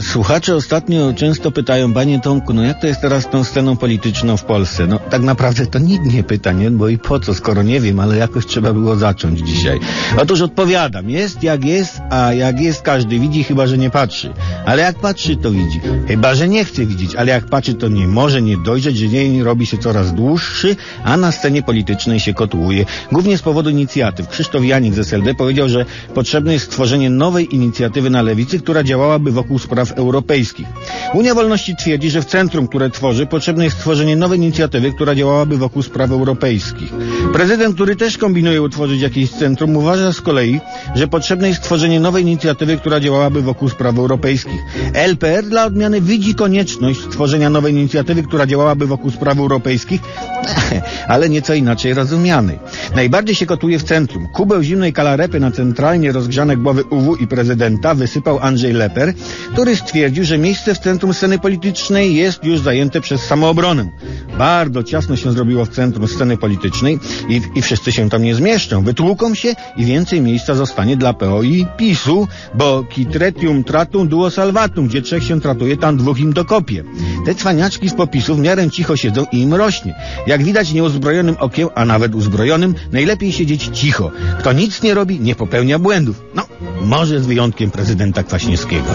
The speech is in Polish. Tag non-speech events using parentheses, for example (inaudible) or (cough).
Słuchacze ostatnio często pytają, panie Tomku, no jak to jest teraz z tą sceną polityczną w Polsce? No tak naprawdę to nikt nie pyta, nie? Bo i po co, skoro nie wiem, ale jakoś trzeba było zacząć dzisiaj. Otóż odpowiadam, jest jak jest, a jak jest każdy widzi, chyba że nie patrzy. Ale jak patrzy, to widzi. Chyba, że nie chce widzieć, ale jak patrzy, to nie może nie dojrzeć, że dzień robi się coraz dłuższy, a na scenie politycznej się kotłuje. Głównie z powodu inicjatyw. Krzysztof Janik z SLD powiedział, że potrzebne jest stworzenie nowej inicjatywy na lewicy, która działałaby wokół spraw europejskich. Unia Wolności twierdzi, że w centrum, które tworzy, potrzebne jest stworzenie nowej inicjatywy, która działałaby wokół spraw europejskich. Prezydent, który też kombinuje utworzyć jakieś centrum, uważa z kolei, że potrzebne jest stworzenie nowej inicjatywy, która działałaby wokół spraw europejskich. LPR dla odmiany widzi konieczność stworzenia nowej inicjatywy, która działałaby wokół spraw europejskich, (laughs) ale nieco inaczej rozumianej. Najbardziej się kotuje w centrum. Kubeł zimnej kalarepy na centralnie rozgrzane głowy UW i prezydenta wysypał Andrzej Leper, który stwierdził, że miejsce w centrum sceny politycznej jest już zajęte przez samoobronę. Bardzo ciasno się zrobiło w centrum sceny politycznej i, i wszyscy się tam nie zmieszczą. Wytłuką się i więcej miejsca zostanie dla PO i PiSu, bo kitretium tratum duo salvatum, gdzie trzech się tratuje, tam dwóch im dokopie. Te cwaniaczki z popisu w miarę cicho siedzą i im rośnie. Jak widać nieuzbrojonym okiem, a nawet uzbrojonym, najlepiej siedzieć cicho. Kto nic nie robi, nie popełnia błędów. No, może z wyjątkiem prezydenta Kwaśniewskiego.